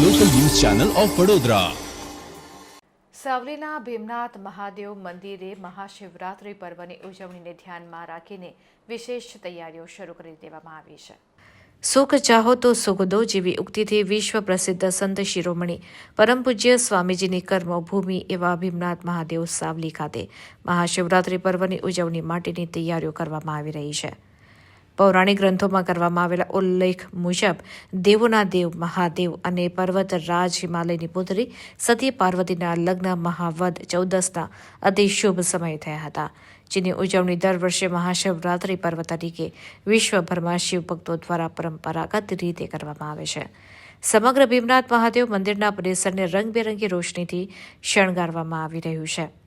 Channel of Vadodara. સાવલીના Bhimnath Mahadev મંદિરે મહાશિવરાત્રી પર્વની ઉજવણીને ધ્યાનમાં રાખીને વિશેષ તૈયારીઓ શરૂ કરી દેવામાં આવી છે. સુખ ચાહો તો સુખ દો જેવી ઉક્તિથી વિશ્વ પ્રસિદ્ધ સંત શિરોમણી પરમ પૂજ્ય સ્વામીજીની કર્મભૂમિ એવા ભીમનાથ મહાદેવ સાવલી ખાતે મહાશિવરાત્રિ પર્વની ઉજવણી માટેની તૈયારીઓ કરવામાં આવી રહી છે. પૌરાણિક ગ્રંથોમાં કરવામાં આવેલા ઉલ્લેખ મુજબ દેવોના દેવ, મહાદેવ અને પર્વત રાજ હિમાલયની પુત્રી સતી પાર્વતીના લગ્ન મહાવદ ચૌદસના અતિ શુભ સમય થયા હતા, જેની ઉજવણી દર વર્ષે મહાશિવરાત્રિ પર્વ તરીકે વિશ્વભરમાં શિવભક્તો દ્વારા પરંપરાગત રીતે કરવામાં આવે છે. સમગ્ર ભીમનાથ મહાદેવ મંદિરના પરિસરને રંગબેરંગી રોશનીથી શણગારવામાં આવી રહ્યું છે.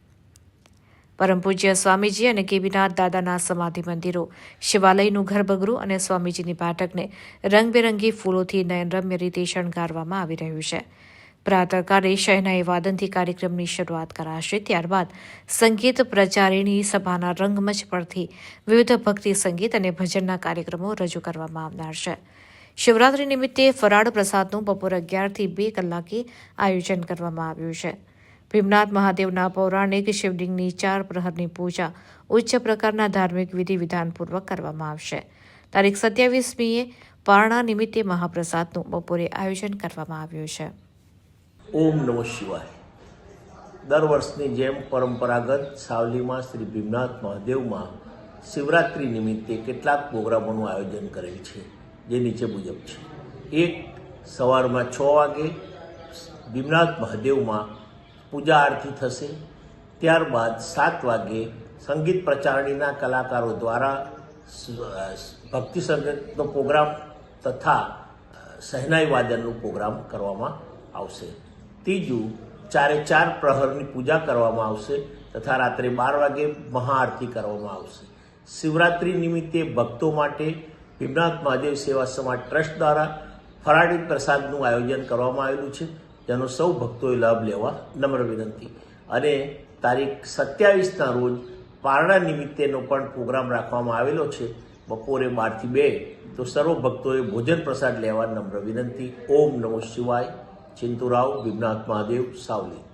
પરમ પૂજ્ય સ્વામીજી અને કેબીનાથ દાદાના સમાધિ મંદિરો, શિવાલયનું ગર્ભગૃહ અને સ્વામીજીની પાઠકને રંગબેરંગી ફૂલોથી નયનરમ્ય રીતે શણગારવામાં આવી રહ્યું છે. પ્રાતકાળે શહેના એ વાદનથી કાર્યક્રમની શરૂઆત કરાશે, ત્યારબાદ સંગીત પ્રચારિણી સભાના રંગમંચ પરથી વિવિધ ભક્તિ સંગીત અને ભજનના કાર્યક્રમો રજૂ કરવામાં આવનાર છે. શિવરાત્રી નિમિત્તે ફરાળ પ્રસાદનું બપોર અગિયારથી બે કલાકે આયોજન કરવામાં આવ્યું છે. ભીમનાથ મહાદેવના પૌરાણિક શિવલિંગની ચાર પ્રહરની પૂજા ઉચ્ચ પ્રકારના ધાર્મિક વિધિ વિધાનપૂર્વક કરવામાં આવશે. તારીખ સત્યાવીસમીએ પારણા નિમિત્તે મહાપ્રસાદનું બપોરે આયોજન કરવામાં આવ્યું છે. ઓમ નમઃ શિવાય. દર વર્ષની જેમ પરંપરાગત સાવલીમાં શ્રી ભીમનાથ મહાદેવમાં શિવરાત્રિ નિમિત્તે કેટલાક પ્રોગ્રામોનું આયોજન કરેલ છે, જે નીચે મુજબ છે. એક, સવારમાં છ વાગે ભીમનાથ મહાદેવમાં પૂજા આરતી થશે. ત્યારબાદ સાત વાગે સંગીત પ્રચારણીના કલાકારો દ્વારા ભક્તિ સંગીતનો પ્રોગ્રામ તથા સહેનાઈ વાદનનો પ્રોગ્રામ કરવામાં આવશે. ત્રીજું, ચારે ચાર પ્રહરની પૂજા કરવામાં આવશે તથા રાત્રે બાર વાગે મહાઆરતી કરવામાં આવશે. શિવરાત્રિ નિમિત્તે ભક્તો માટે ભીમનાથ મહાદેવ સેવા સમાજ ટ્રસ્ટ દ્વારા ફરાળી પ્રસાદનું આયોજન કરવામાં આવેલું છે. જેનો સૌ ભક્તોએ લાભ લેવા નમ્ર વિનંતી. અને તારીખ સત્યાવીસના રોજ પારણા નિમિત્તેનો પણ પ્રોગ્રામ રાખવામાં આવેલો છે. બપોરે બારથી બે તો સર્વ ભક્તોએ ભોજન પ્રસાદ લેવા નમ્ર વિનંતી. ઓમ નમો શિવાય. ચિંતુરાવ ભીમનાથ મહાદેવ સાવલી.